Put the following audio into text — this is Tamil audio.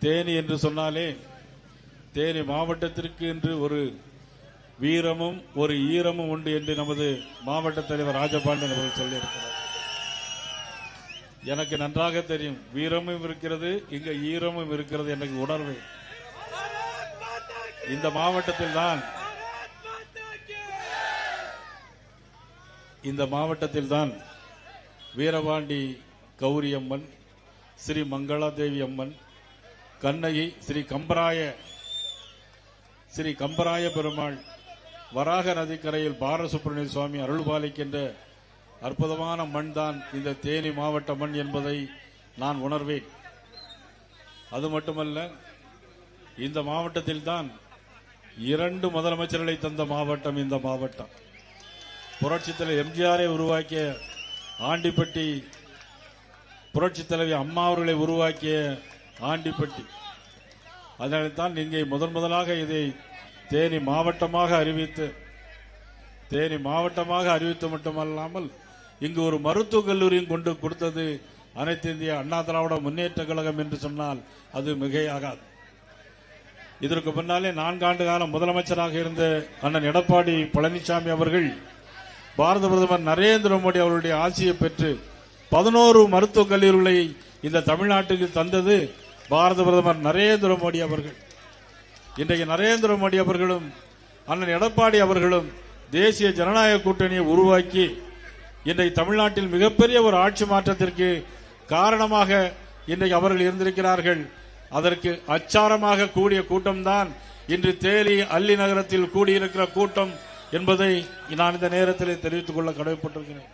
தேனி என்று சொன்னாலே தேனி மாவட்டத்திற்கு என்று ஒரு வீரமும் ஒரு ஈரமும் உண்டு என்று நமது மாவட்ட தலைவர் ராஜபாண்டியன் அவர்கள் சொல்லியிருக்கிறார். எனக்கு நன்றாக தெரியும் வீரமும் இருக்கிறது இங்க ஈரமும் இருக்கிறது எனக்கு உணர்வு. இந்த மாவட்டத்தில் தான் இந்த மாவட்டத்தில் தான் வீரபாண்டி கௌரியம்மன் ஸ்ரீ மங்களாதேவி அம்மன் கண்ணகி ஸ்ரீ கம்பராய ஸ்ரீ கம்பராய பெருமாள் வராக நதிக்கரையில் பாலசுப்ரமணிய சுவாமி அருள்பாலிக்கின்ற அற்புதமான மண் தான் இந்த தேனி மாவட்ட மண் என்பதை நான் உணர்வேன். அது மட்டுமல்ல இந்த மாவட்டத்தில் தான் இரண்டு முதலமைச்சர்களை தந்த மாவட்டம் இந்த மாவட்டம். புரட்சித்தலை எம்ஜிஆரை உருவாக்கிய ஆண்டிப்பட்டி புரட்சித்தலைவி அம்மா அவர்களை உருவாக்கிய ஆண்டிப்பட்டி அதனால்தான் இங்கே முதன் முதலாக இதை தேனி மாவட்டமாக அறிவித்து தேனி மாவட்டமாக அறிவித்து மட்டுமல்லாமல் இங்கு ஒரு மருத்துவக் கல்லூரியும் கொண்டு கொடுத்தது அனைத்து இந்திய அண்ணா திராவிட முன்னேற்ற கழகம் என்று சொன்னால் அது மிகையாகாது. இதற்கு முன்னாலே நான்காண்டு காலம் முதலமைச்சராக இருந்த அண்ணன் எடப்பாடி பழனிசாமி அவர்கள் பாரத பிரதமர் நரேந்திர மோடி அவருடைய ஆட்சியை பெற்று பதினோரு மருத்துவக் கல்லூரிகளை இந்த தமிழ்நாட்டுக்கு தந்தது பாரத பிரதமர் நரேந்திர மோடி அவர்கள் இன்றைக்கு நரேந்திர மோடி அவர்களும் அண்ணன் எடப்பாடி அவர்களும் தேசிய ஜனநாயக கூட்டணியை உருவாக்கி இன்றைக்கு தமிழ்நாட்டில் மிகப்பெரிய ஒரு ஆட்சி மாற்றத்திற்கு காரணமாக இன்றைக்கு அவர்கள் இருந்திருக்கிறார்கள். அதற்கு அச்சாரமாக கூடிய கூட்டம்தான் இன்று தேனி அல்லி நகரத்தில் கூடியிருக்கிற கூட்டம் என்பதை நான் இந்த நேரத்தில் தெரிவித்துக் கொள்ள கடமைப்பட்டிருக்கிறேன்.